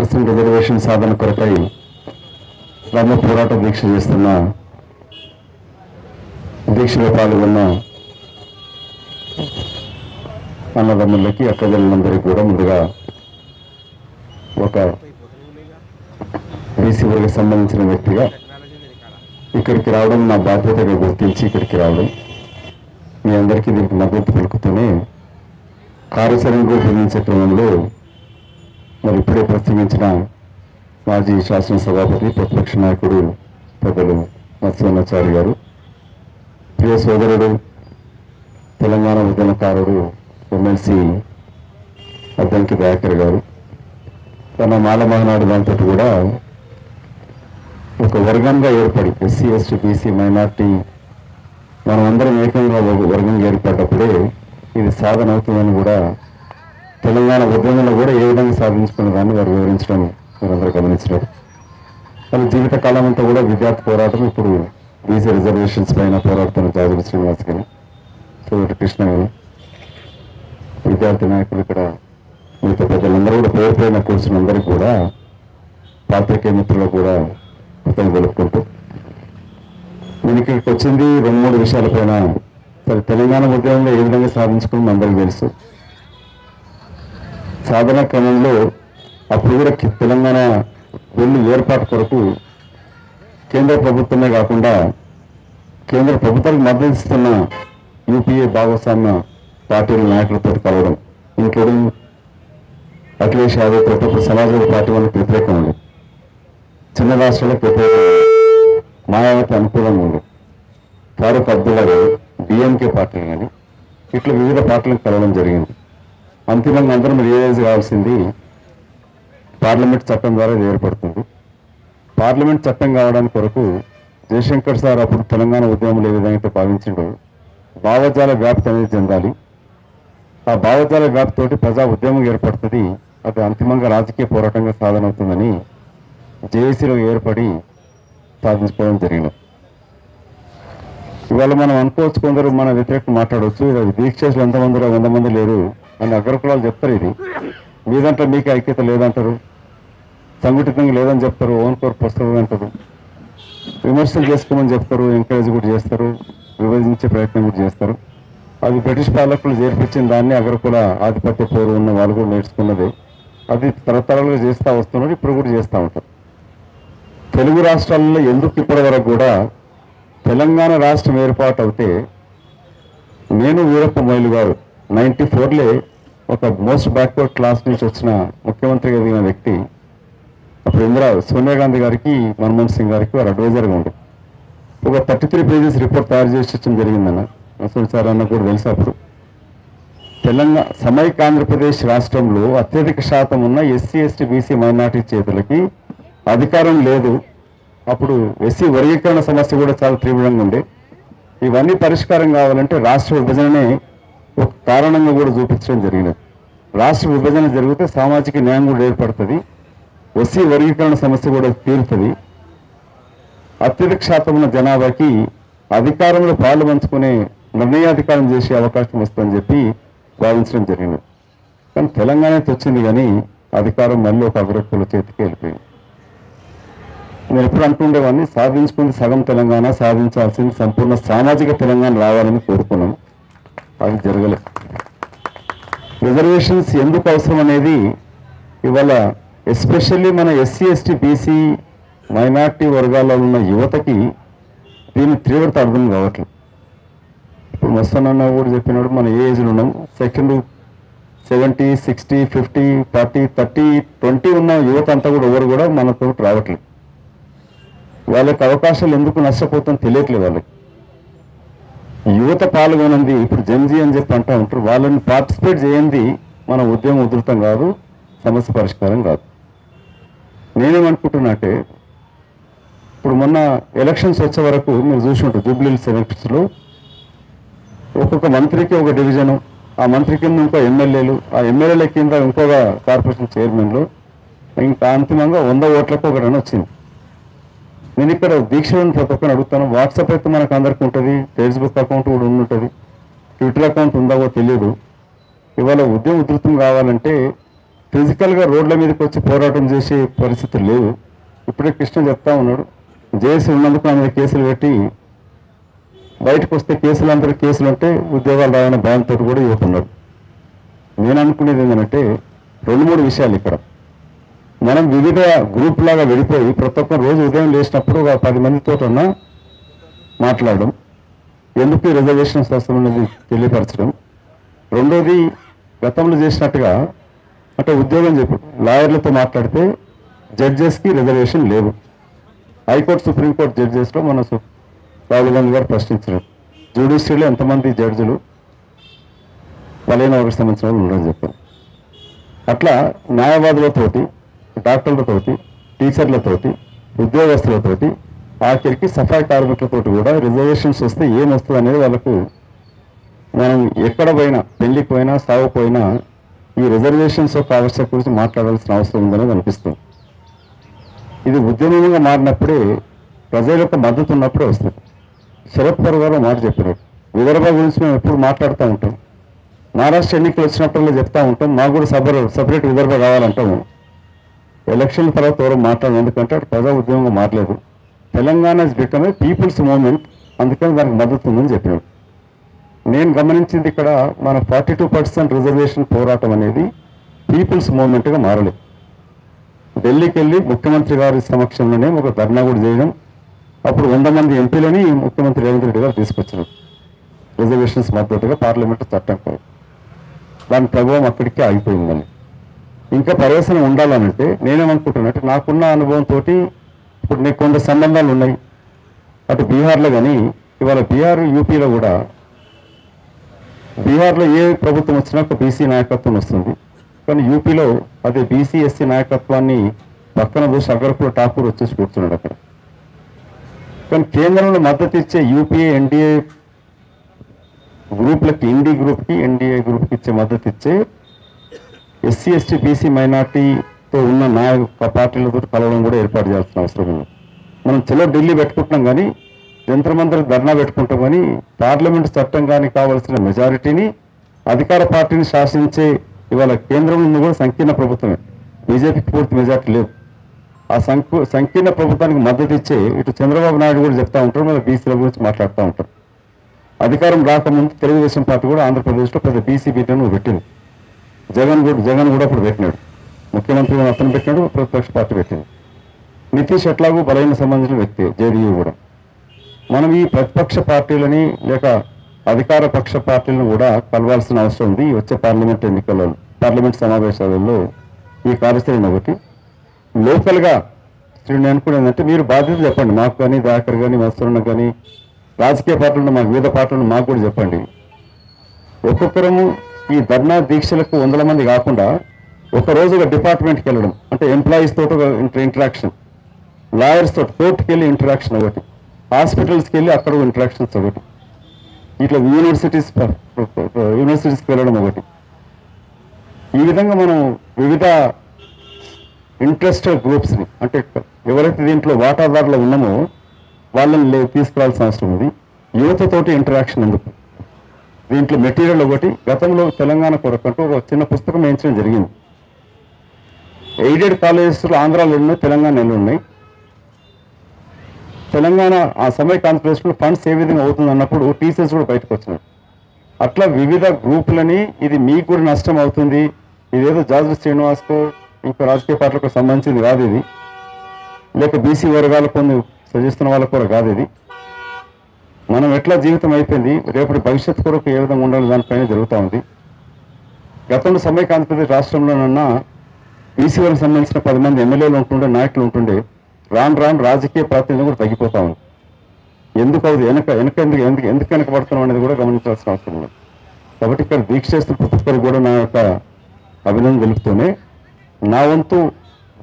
Percent reservation సాధన కొరకై రమ్మ పోరాట దీక్ష చేస్తున్న దీక్షలో పాల్గొన్న అన్నదమ్ములకి అక్కజనులందరికీ కూడా ముందుగా ఒక బీసీ వర్గ సంబంధించిన వ్యక్తిగా ఇక్కడికి రావడం నా బాధ్యతగా గుర్తించి ఇక్కడికి రావడం. మీ అందరికీ దీనికి మద్దతు పలుకుతూనే కార్యాచరణ రూపొందించే క్రమంలో మరి ఇప్పుడే ప్రసంగించిన మాజీ శాసనసభాపతి ప్రతిపక్ష నాయకుడు పెద్దలు మత్స్యనాచారి గారు. ప్రియ సోదరుడు తెలంగాణ ఉద్యమకారుడు ఎమ్మెల్సీ అద్దంకి దయాకర్ గారు. తన మాల మహనాడు దాంతో కూడా ఒక వర్గంగా ఏర్పడి ఎస్సీ ఎస్టీ బీసీ మైనార్టీ మనం అందరం ఏకంగా వర్గంగా ఏర్పడ్డప్పుడే ఇది సాధన అవుతుందని కూడా తెలంగాణ ఉద్యమంలో కూడా ఏ విధంగా సాధించుకున్న దాన్ని వారు వివరించడం మీరందరూ గమనించడం వాళ్ళ జీవితకాలం అంతా కూడా విద్యార్థి పోరాటం ఇప్పుడు బీసీ రిజర్వేషన్స్ పైన పోరాడుతున్న జాగృతి శ్రీనివాస్ గారు సోదరు కృష్ణ గారు విద్యార్థి నాయకులు ఇక్కడ మిగతా పెద్దలందరూ కూడా పేరు పైన కూర్చున్న కూడా పాత్రికేయ మిత్రులు కూడా కృతజ్ఞతలు తెలుపుకుంటూ. నేను ఇక్కడికి వచ్చింది రెండు మూడు విషయాలపైన సరే తెలంగాణ ఉద్యమంలో ఏ విధంగా సాధించుకుందో అందరికీ తెలుసు. సాధన క్రమంలో అప్పుడు కూడా తెలంగాణ వెళ్ళి ఏర్పాటు కొరకు కేంద్ర ప్రభుత్వమే కాకుండా కేంద్ర ప్రభుత్వానికి మద్దతు ఇస్తున్న యూపీఏ భాగస్వామ్య పార్టీల నాయకులతో కలవడం. ఇంక్లూడింగ్ అఖిలేష్ యాదవ్ ప్రతి సమాజవాదీ పార్టీ వాళ్ళకి వ్యతిరేకం ఉంది. చిన్న రాష్ట్రాలకు వ్యతిరేకం ఉంది. మాయావతి అనుకూలంగా ఉంది. ఫారూక్ అబ్దుల్లా గారు డిఎంకే పార్టీలు కానీ ఇట్లా వివిధ పార్టీలకు కలవడం జరిగింది. అంతిమంగా అందరం రియలైజ్ కావాల్సింది పార్లమెంట్ చట్టం ద్వారా ఇది ఏర్పడుతుంది. పార్లమెంట్ చట్టం కావడానికి కొరకు జయశంకర్ సార్ అప్పుడు తెలంగాణ ఉద్యమంలో ఏ విధంగా భావించిండో భావజాల వ్యాప్తి అనేది చెందాలి. ఆ భావజాల వ్యాప్తితోటి ప్రజా ఉద్యమం ఏర్పడుతుంది. అది అంతిమంగా రాజకీయ పోరాటంగా సాధన అవుతుందని జేఏసీలో ఏర్పడి సాధించుకోవడం జరిగింది. ఇవాళ మనం అనుకోవచ్చు కొందరు మన వ్యతిరేకం మాట్లాడవచ్చు. ఇలా దీక్షలు ఎంతమందిలో వంద మంది లేరు. అని అగ్రకులాలు చెప్తారు ఇది. మీదంటే మీకు ఐక్యత లేదంటారు. సంఘటితంగా లేదని చెప్తారు. ఓన్ కోర్ పుస్తకం అంటారు. విమర్శలు చేసుకోమని చెప్తారు. ఎంకరేజ్ కూడా చేస్తారు. విభజించే ప్రయత్నం కూడా చేస్తారు. అది బ్రిటిష్ పాలకులు చేర్పించిన దాన్ని అగ్రకుల ఆధిపత్య పోరు ఉన్న వాళ్ళు కూడా నేర్చుకున్నది. అది తరతరాలుగా చేస్తూ వస్తున్నారు. ఇప్పుడు కూడా చేస్తూ ఉంటారు. తెలుగు రాష్ట్రాల్లో ఎందుకు ఇప్పటి వరకు కూడా తెలంగాణ రాష్ట్రం ఏర్పాటు అవుతే నేను వీరప్ప మైలు గారు నైంటీ ఫోర్లే ఒక మోస్ట్ బ్యాక్వర్డ్ క్లాస్ నుంచి వచ్చిన ముఖ్యమంత్రి ఎదిగిన వ్యక్తి అప్పుడు ఇందిరా సోనియా గాంధీ గారికి మన్మోహన్ సింగ్ గారికి వారు అడ్వైజర్గా ఉండే. ఒక థర్టీ త్రీ పేజెస్ రిపోర్ట్ తయారు చేసి ఇచ్చడం జరిగిందన్న. అసలు సార్ అన్న కూడా తెలుసు అప్పుడు. తెలంగాణ సమైక్ ఆంధ్రప్రదేశ్ రాష్ట్రంలో అత్యధిక శాతం ఉన్న ఎస్సీ ఎస్టీ బీసీ మైనార్టీ చేతులకి అధికారం లేదు. అప్పుడు ఎస్సీ వర్గీకరణ సమస్య కూడా చాలా తీవ్రంగా ఉండే. ఇవన్నీ పరిష్కారం కావాలంటే రాష్ట్ర విభజననే ఒక కారణంగా కూడా చూపించడం జరిగినది. రాష్ట్ర విభజన జరిగితే సామాజిక న్యాయం కూడా ఏర్పడుతుంది. ఎస్సీ వర్గీకరణ సమస్య కూడా తీరుతుంది. అత్యధిక శాతం ఉన్న జనాభాకి అధికారంలో పాలు పంచుకునే నిర్ణయాధికారం చేసే అవకాశం వస్తుందని చెప్పి భావించడం జరిగింది. కానీ తెలంగాణ వచ్చింది కానీ అధికారం మళ్ళీ ఒక అగ్రకుల చేతికి వెళ్ళిపోయింది. నేను ఎప్పుడు అంటుండేవాడిని సాధించుకుంది సగం తెలంగాణ సాధించాల్సింది సంపూర్ణ సామాజిక తెలంగాణ రావాలని కోరుకున్నాను. అది జరగలేదు రిజర్వేషన్స్ ఎందుకు అవసరం అనేది ఇవాళ ఎస్పెషల్లీ మన ఎస్సీ ఎస్టీ బీసీ మైనార్టీ వర్గాల్లో ఉన్న యువతకి దీని తీవ్రత అర్థం కావట్లేదు. ఇప్పుడు మస్తానన్న కూడా చెప్పినాడు మనం ఏ ఏజ్లో ఉన్నాం? Second seventy sixty fifty forty thirty twenty ఉన్న యువత అంతా కూడా ఎవరు కూడా మనతో రావట్లేదు. వాళ్ళకి అవకాశాలు ఎందుకు నష్టపోతుందో తెలియట్లేదు వాళ్ళకి. యువత పాల్గొనంది ఇప్పుడు జెన్జీ అని చెప్పి అంటూ ఉంటారు. వాళ్ళని పార్టిసిపేట్ చేయండి. మన ఉద్యమం ఉధృతం కాదు సమస్య పరిష్కారం కాదు. నేనేమనుకుంటున్నా అంటే ఇప్పుడు మొన్న ఎలక్షన్స్ వచ్చే వరకు మీరు చూసి ఉంటారు జూబ్లీ ఎలక్షన్స్లో ఒక్కొక్క మంత్రికి ఒక డివిజను ఆ మంత్రి కింద ఇంకో ఎమ్మెల్యేలు ఆ ఎమ్మెల్యేల కింద ఇంకొక కార్పొరేషన్ చైర్మన్లు ఇంకా అంతిమంగా వంద ఓట్లకు ఒక వచ్చింది. నేను ఇక్కడ దీక్షలను ప్రతి ఒక్కరిని అడుగుతాను. వాట్సాప్ అయితే మనకు అందరికీ ఉంటుంది. ఫేస్బుక్ అకౌంట్ కూడా ఉంటుంది. ట్విట్టర్ అకౌంట్ ఉందావో తెలియదు ఇవాళ ఉద్యమ ఉధృతం కావాలంటే ఫిజికల్గా రోడ్ల మీదకి వచ్చి పోరాటం చేసే పరిస్థితి లేవు ఇప్పుడే కృష్ణ చెప్తా ఉన్నాడు. జేసీ ఉన్నందుకు ఆమె కేసులు పెట్టి బయటకు వస్తే కేసులు అందరూ కేసులు అంటే ఉద్యోగాలు రావని భయంతో కూడా ఇవ్వతున్నారు నేను అనుకునేది ఏంటంటే రెండు మూడు విషయాలు ఇక్కడ. మనం వివిధ గ్రూప్ లాగా వెళ్ళిపోయి ప్రతి ఒక్క రోజు ఉదయం లేచినప్పుడు ఒక పది మందితో ఉన్నా మాట్లాడడం. ఎందుకు రిజర్వేషన్స్ వస్తామనేది తెలియపరచడం? రెండోది గతంలో చేసినట్టుగా అంటే ఉద్యోగం చెప్పు లాయర్లతో మాట్లాడితే జడ్జెస్కి రిజర్వేషన్ లేవు. హైకోర్టు సుప్రీంకోర్టు జడ్జెస్లో మన రాహుల్ గాంధీ గారు ప్రశ్నించారు. జ్యుడిషియరీలో ఎంతమంది జడ్జిలు? బలైన వర్గ సంబంధించిన వాళ్ళు ఉండని చెప్పారు. అట్లా న్యాయవాదులతోటి డాక్టర్లతోటి టీచర్లతోటి ఉద్యోగస్తులతోటి ఆఖరికి సఫాయి కార్మికులతోటి కూడా రిజర్వేషన్స్ వస్తే ఏమొస్తుంది అనేది వాళ్ళకు మనం ఎక్కడ పోయినా పెళ్ళికి పోయినా సాగు పోయినా ఈ రిజర్వేషన్స్ యొక్క ఆవశ్యక గురించి మాట్లాడాల్సిన అవసరం ఉందనేది అనిపిస్తుంది. ఇది ఉద్యమంగా మారినప్పుడే ప్రజల యొక్క మద్దతు ఉన్నప్పుడే వస్తుంది. శరత్ పవార్ గారు మాట చెప్పారు. విదర్భ గురించి మేము ఎప్పుడు మాట్లాడుతూ ఉంటాం. మహారాష్ట్ర ఎన్నికలు వచ్చినప్పుడల్లా చెప్తా ఉంటాం. మాకు కూడా సపరేట్ సపరేట్ విదర్భ కావాలంటాము. ఎలక్షన్ తర్వాత ఎవరు మాట్లాడదు ఎందుకంటే ప్రజా ఉద్యమంగా మారలేదు. Telangana is become a people's movement అందుకని దానికి మద్దతు ఉందని చెప్పినాడు నేను గమనించింది ఇక్కడ మన ఫార్టీ టూ పర్సెంట్ రిజర్వేషన్ పోరాటం అనేది పీపుల్స్ మూమెంట్గా మారలేదు. ఢిల్లీకి వెళ్ళి ముఖ్యమంత్రి గారి సమక్షంలోనే ఒక ధర్నా కూడా చేయడం అప్పుడు వంద మంది ఎంపీలని ముఖ్యమంత్రి రేవంత్ రెడ్డి గారు తీసుకొచ్చారు. రిజర్వేషన్స్ మద్దతుగా పార్లమెంటు చట్టం కాదు దాని ప్రభావం అక్కడికే ఆగిపోయిందని ఇంకా ప్రవేశం ఉండాలనంటే నేనేమనుకుంటున్నట్టు నాకున్న అనుభవంతో ఇప్పుడు నీకు కొంత సంబంధాలు ఉన్నాయి. అటు బీహార్లో కానీ ఇవాళ బీహార్ యూపీలో కూడా బీహార్లో ఏ ప్రభుత్వం వచ్చినా ఒక బీసీ నాయకత్వం వస్తుంది. కానీ యూపీలో అదే బీసీ ఎస్సీ నాయకత్వాన్ని పక్కన పోసి అగ్రకుల ఠాకూర్ వచ్చేసి కూర్చున్నాడు అక్కడ. కానీ కేంద్రంలో మద్దతు ఇచ్చే యూపీఏ ఎన్డీఏ గ్రూప్లకి ఇండి గ్రూప్కి ఎన్డీఏ గ్రూప్కి ఇచ్చే మద్దతు ఇచ్చే ఎస్సీ ఎస్టీ బీసీ మైనార్టీతో ఉన్న నాయక పార్టీలతో కలవడం కూడా ఏర్పాటు చేయాల్సిన అవసరం ఉంది. మనం చలో ఢిల్లీ పెట్టుకుంటున్నాం కానీ జంతర్ ధర్నా పెట్టుకుంటాం కానీ పార్లమెంట్ చట్టం కానీ కావాల్సిన మెజారిటీని అధికార పార్టీని శాసించే ఇవాళ కేంద్రంలో ఉంది కూడా సంకీర్ణ ప్రభుత్వమే. బీజేపీకి పూర్తి మెజారిటీ లేదు. ఆ సంకు సంకీర్ణ ప్రభుత్వానికి మద్దతు ఇచ్చే ఇటు చంద్రబాబు నాయుడు కూడా చెప్తా ఉంటారు మళ్ళీ బీసీల గురించి మాట్లాడుతూ ఉంటారు. అధికారం రాకముందు తెలుగుదేశం పార్టీ కూడా ఆంధ్రప్రదేశ్లో పెద్ద బీసీ బీటను పెట్టింది. జగన్ కూడా జగన్ కూడా అప్పుడు పెట్టినాడు. ముఖ్యమంత్రి అతను పెట్టినాడు ప్రతిపక్ష పార్టీ పెట్టింది. నితీష్ ఎట్లాగూ బలైన సంబంధించిన వ్యక్తి జేడీయూ కూడా. మనం ఈ ప్రతిపక్ష పార్టీలని లేక అధికార పక్ష పార్టీలను కూడా కలవాల్సిన అవసరం ఉంది వచ్చే పార్లమెంట్ ఎన్నికలలో పార్లమెంట్ సమావేశాలలో ఈ కార్యచరణ ఒకటి. లోకల్గా నేను అనుకునేదంటే మీరు బాధ్యత చెప్పండి. మాకు కానీ దాకర్ కానీ మత్సరణ కానీ రాజకీయ పార్టీలను మాకు వివిధ పార్టీలను మాకు కూడా చెప్పండి. ఒక్కొక్కరము ఈ ధర్నా దీక్షలకు వందల మంది కాకుండా ఒక రోజు ఒక డిపార్ట్మెంట్కి వెళ్ళడం. అంటే ఎంప్లాయీస్ తోటి ఒక ఇంటరాక్షన్ లాయర్స్ తోటి కోర్టుకి వెళ్ళి ఇంటరాక్షన్ ఒకటి. హాస్పిటల్స్కి వెళ్ళి అక్కడ ఇంటరాక్షన్స్ ఒకటి. ఇట్లా యూనివర్సిటీస్ యూనివర్సిటీస్కి వెళ్ళడం ఒకటి. ఈ విధంగా మనం వివిధ ఇంట్రెస్టెడ్ గ్రూప్స్ని అంటే ఎవరైతే దీంట్లో వాటాదారులు ఉన్నామో వాళ్ళని తీసుకురావాల్సిన అవసరం ఉంది. యువతతోటి ఇంటరాక్షన్ ఎందుకు? దీంట్లో మెటీరియల్ ఒకటి గతంలో తెలంగాణ కొరకు అంటూ ఒక చిన్న పుస్తకం వేయించడం జరిగింది. ఎయిడెడ్ కాలేజెస్లో ఆంధ్రాలో ఉన్నాయి తెలంగాణలో ఉన్నాయి. తెలంగాణ ఆ సమయ కాన్ఫరెన్స్లో ఫండ్స్ ఏ విధంగా అవుతుంది అన్నప్పుడు టీచర్స్ కూడా బయటకు వచ్చినారు. అట్లా వివిధ గ్రూపులని ఇది మీకు కూడా నష్టం అవుతుంది ఇదేదో జాజు శ్రీనివాస్కో ఇంకో రాజకీయ పార్టీలకు సంబంధించింది కాదు ఇది. లేక బీసీ వర్గాలకు కొన్ని సజెస్తున్న వాళ్ళకు కూడా కాదు ఇది. మనం ఎట్లా జీవితం అయిపోయింది రేపటి భవిష్యత్తు కొరకు ఏ విధంగా ఉండాలి దానిపైన జరుగుతూ ఉంది. గతంలో సమైక్య ఆంధ్రప్రదేశ్ రాష్ట్రంలోనన్నా బీసీ సంబంధించిన పది మంది ఎమ్మెల్యేలు ఉంటుండే నాయకులు ఉంటుండే రాను రాను రాజకీయ ప్రాతినిధ్యం కూడా తగ్గిపోతా ఉంది. ఎందుకు అది వెనక వెనక ఎందుకు ఎందుకు ఎందుకు వెనకబడుతున్నాం అనేది కూడా గమనించాల్సిన అవసరం ఉంది కాబట్టి ఇక్కడ దీక్ష చేస్తున్న ప్రతి ఒక్కరు కూడా నా యొక్క అభినందన తెలుపుతూనే నా వంతు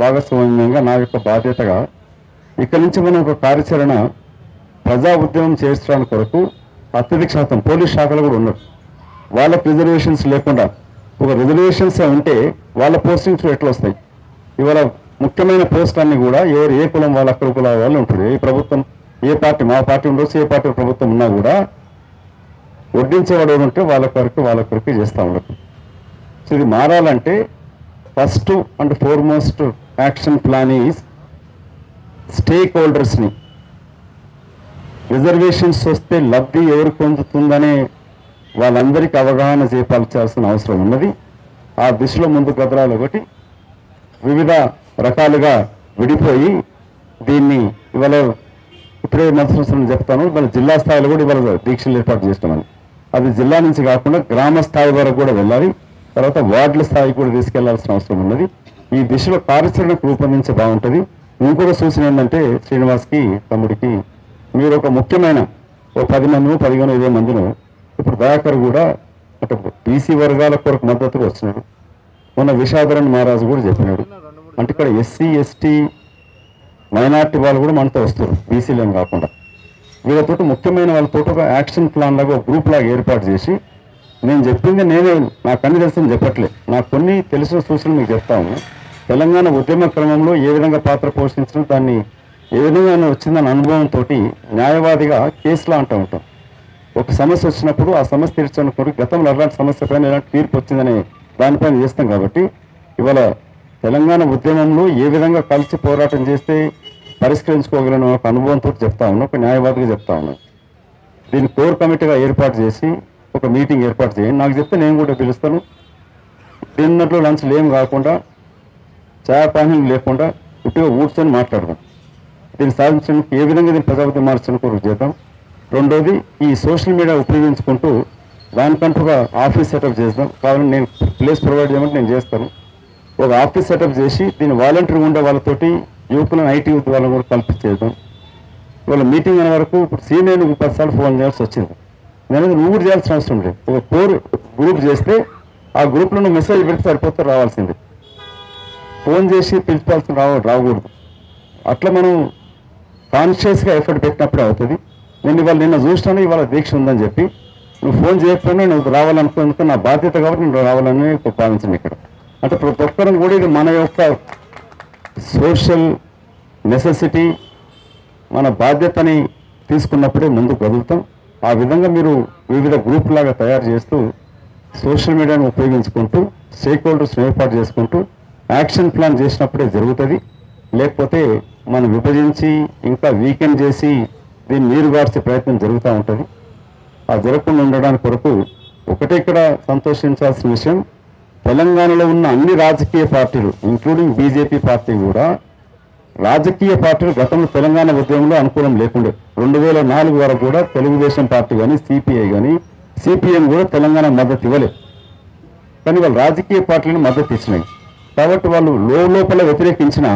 భాగస్వామ్యంగా నా యొక్క బాధ్యతగా ఇక్కడి నుంచి మనం ఒక కార్యాచరణ ప్రజా ఉద్యమం చేయించడానికి కొరకు అత్యధిక శాతం పోలీస్ శాఖలు కూడా ఉన్నారు. వాళ్ళ రిజర్వేషన్స్ లేకుండా ఒక రిజర్వేషన్స్ ఉంటే వాళ్ళ పోస్టింగ్స్ ఎట్లా వస్తాయి? ఇవాళ ముఖ్యమైన పోస్ట్ కూడా ఎవరు ఏ కులం వాళ్ళ అక్కడ కుల వాళ్ళు ఉంటుంది ఏ ప్రభుత్వం ఏ పార్టీ మా పార్టీ ఉండొచ్చు ఏ పార్టీ ప్రభుత్వం ఉన్నా కూడా వడ్డించేవాడు ఏమంటే ఉంటే వాళ్ళ కొరకు వాళ్ళ కొరకు చేస్తూ ఉండదు సో ఇది మారాలంటే first and foremost action plan is stake హోల్డర్స్ని reservations వస్తే లబ్ధి ఎవరు పొందుతుందనే వాళ్ళందరికీ అవగాహన చేపాల్చాల్సిన అవసరం ఉన్నది. ఆ దిశలో ముందు కదలాలి ఒకటి వివిధ రకాలుగా విడిపోయి దీన్ని ఇవాళ ఇప్పుడే మంత్రి చెప్తాను. ఇవాళ జిల్లా స్థాయిలో కూడా ఇవాళ దీక్షలు ఏర్పాటు చేస్తామని అది జిల్లా నుంచి కాకుండా గ్రామ స్థాయి వరకు కూడా వెళ్ళాలి. తర్వాత వార్డుల స్థాయి కూడా తీసుకెళ్ళాల్సిన అవసరం ఉన్నది. ఈ దిశలో కార్యాచరణకు రూపొందించే బాగుంటుంది. ఇంకొక సూచన ఏంటంటే శ్రీనివాస్కి తమ్ముడికి మీరు ఒక ముఖ్యమైన ఓ పది మందిను పదిహేను ఇరవై మందిను ఇప్పుడు దయాకర్ కూడా అటు బీసీ వర్గాల కొరకు మద్దతుగా వచ్చినాడు మొన్న విషాదరణ్ మహారాజు కూడా చెప్పినాడు. అంటే ఇక్కడ ఎస్సీ ఎస్టీ మైనార్టీ వాళ్ళు కూడా మనతో వస్తారు. బీసీలేం కాకుండా. వీళ్ళతో ముఖ్యమైన వాళ్ళతో ఒక యాక్షన్ ప్లాన్ లాగా ఒక గ్రూప్ లాగా ఏర్పాటు చేసి నేను చెప్పింది నేనే నాకు అన్ని తెలుసని చెప్పట్లే. నాకు కొన్ని తెలిసిన సూచనలు మీకు చెప్తాము తెలంగాణ ఉద్యమ క్రమంలో ఏ విధంగా పాత్ర పోషించడం దాన్ని ఏ విధంగా వచ్చిందన్న అనుభవంతో న్యాయవాదిగా కేసులా అంటూ ఉంటాం. ఒక సమస్య వచ్చినప్పుడు ఆ సమస్య తీర్చుకున్నప్పుడు గతంలో అలాంటి సమస్య పైన ఎలాంటి తీర్పు వచ్చిందనే దానిపైన చేస్తాం కాబట్టి ఇవాళ తెలంగాణ ఉద్యమంలో ఏ విధంగా కలిసి పోరాటం చేస్తే పరిష్కరించుకోగలను ఒక అనుభవంతో చెప్తా ఉన్నాను ఒక న్యాయవాదిగా చెప్తా ఉన్నాను దీన్ని కోర్ కమిటీగా ఏర్పాటు చేసి ఒక మీటింగ్ ఏర్పాటు చేయండి. నాకు చెప్తే నేను కూడా పిలుస్తాను. డిన్నర్లో లంచ్లు ఏం కాకుండా ఛాయ్ పానీలు లేకుండా ఇటుగా కూర్చొని మాట్లాడదాం. దీన్ని సాధించడానికి ఏ విధంగా దీన్ని ప్రజాపతి మార్చడానికి కొరకు చేద్దాం. రెండోది ఈ సోషల్ మీడియా ఉపయోగించుకుంటూ దానికంటూ ఒక ఆఫీస్ సెటప్ చేద్దాం. కావాలని నేను ప్లేస్ ప్రొవైడ్ చేయమంటే నేను చేస్తాను. ఒక ఆఫీస్ సెటప్ చేసి దీన్ని వాలంటీర్ ఉండే వాళ్ళతోటి యువకులను ఐటీ యూత్ వాళ్ళని కూడా కల్పించేద్దాం ఇవాళ మీటింగ్ అనే వరకు ఇప్పుడు సీనియర్ పదిసార్లు ఫోన్ చేయాల్సి వచ్చింది. నేను నువ్వు కూడా చేయాల్సిన అవసరం లేదు. ఒక కోర్ గ్రూప్ చేస్తే ఆ గ్రూప్లో నువ్వు మెసేజ్ పెడితే సరిపోతే రావాల్సింది. ఫోన్ చేసి పిలిచాల్సిన రావ రాకూడదు. అట్లా మనం కాన్షియస్గా ఎఫర్ట్ పెట్టినప్పుడే అవుతుంది. నేను ఇవాళ నిన్న చూసినాను ఇవాళ దీక్ష ఉందని చెప్పి నువ్వు ఫోన్ చేయకపోయినా నువ్వు రావాలనుకున్నందుకు నా బాధ్యత కాబట్టి నువ్వు రావాలని భావించాను ఇక్కడ. అంటే ప్రతి ఒక్కరం కూడా ఇది మన యొక్క సోషల్ నెసెసిటీ మన బాధ్యతని తీసుకున్నప్పుడే ముందుకు కదులుతాం ఆ విధంగా మీరు వివిధ గ్రూప్ లాగా తయారు చేస్తూ సోషల్ మీడియాను ఉపయోగించుకుంటూ స్టేక్ హోల్డర్స్ ఏర్పాటు చేసుకుంటూ యాక్షన్ ప్లాన్ చేసినప్పుడే జరుగుతుంది. లేకపోతే మనం విభజించి ఇంకా వీకెండ్ చేసి దీన్ని నీరు గార్చే ప్రయత్నం జరుగుతూ ఉంటుంది. ఆ జరగకుండా ఉండడానికి కొరకు ఒకటే ఇక్కడ సంతోషించాల్సిన విషయం తెలంగాణలో ఉన్న అన్ని రాజకీయ పార్టీలు ఇంక్లూడింగ్ బీజేపీ పార్టీ కూడా రాజకీయ పార్టీలు గతంలో తెలంగాణ ఉద్యమంలో అనుకూలం లేకుండే. రెండు వేల నాలుగు వరకు కూడా తెలుగుదేశం పార్టీ కానీ సిపిఐ కానీ సిపిఎం కూడా తెలంగాణ మద్దతు ఇవ్వలేదు కానీ వాళ్ళు రాజకీయ పార్టీలను మద్దతు ఇచ్చినాయి. కాబట్టి వాళ్ళు లో లోపల వ్యతిరేకించిన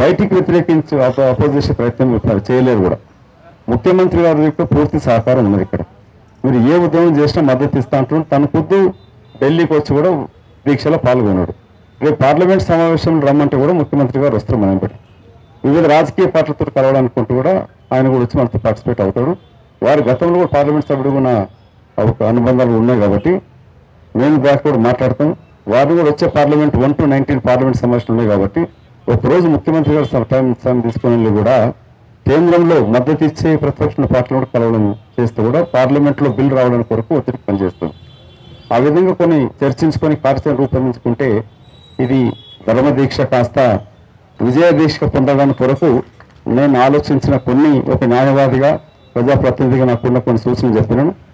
బయటికి వ్యతిరేకించి అపోజిషన్ ప్రయత్నం చేయలేరు కూడా. ముఖ్యమంత్రి గారి యొక్క పూర్తి సహకారం ఉన్నది ఇక్కడ. మీరు ఏ ఉద్యమం చేసినా మద్దతు ఇస్తా అంటున్నారు తన పొద్దు ఢిల్లీకి వచ్చి కూడా దీక్షలో పాల్గొన్నాడు. రేపు పార్లమెంట్ సమావేశంలో రమ్మంటే కూడా ముఖ్యమంత్రి గారు వస్తారు మనం బట్టి వివిధ రాజకీయ పార్టీలతో కలవాలనుకుంటూ కూడా ఆయన కూడా వచ్చి మనతో పార్టిసిపేట్ అవుతాడు. వారి గతంలో కూడా పార్లమెంట్ సభ్యుడు కూడా ఒక అనుబంధాలు ఉన్నాయి కాబట్టి మేము దాకా కూడా మాట్లాడతాం వారిని కూడా వచ్చే parliament one to nineteen parliament సమావేశాలు ఉన్నాయి కాబట్టి ఒకరోజు ముఖ్యమంత్రి గారు స- తీసుకుని వెళ్ళి కూడా కేంద్రంలో మద్దతు ఇచ్చే ప్రతిపక్ష పార్టీలు కలవడం చేస్తూ కూడా పార్లమెంట్లో బిల్లు రావడానికి కొరకు ఒత్తిడి పనిచేస్తుంది. ఆ విధంగా కొన్ని చర్చించుకొని కార్యాచరణ రూపొందించుకుంటే ఇది ధర్మ దీక్ష కాస్త విజయ దీక్ష పొందడానికి కొరకు నేను ఆలోచించిన కొన్ని ఒక న్యాయవాదిగా ప్రజాప్రతినిధిగా నాకున్న కొన్ని సూచనలు చెప్పినాను.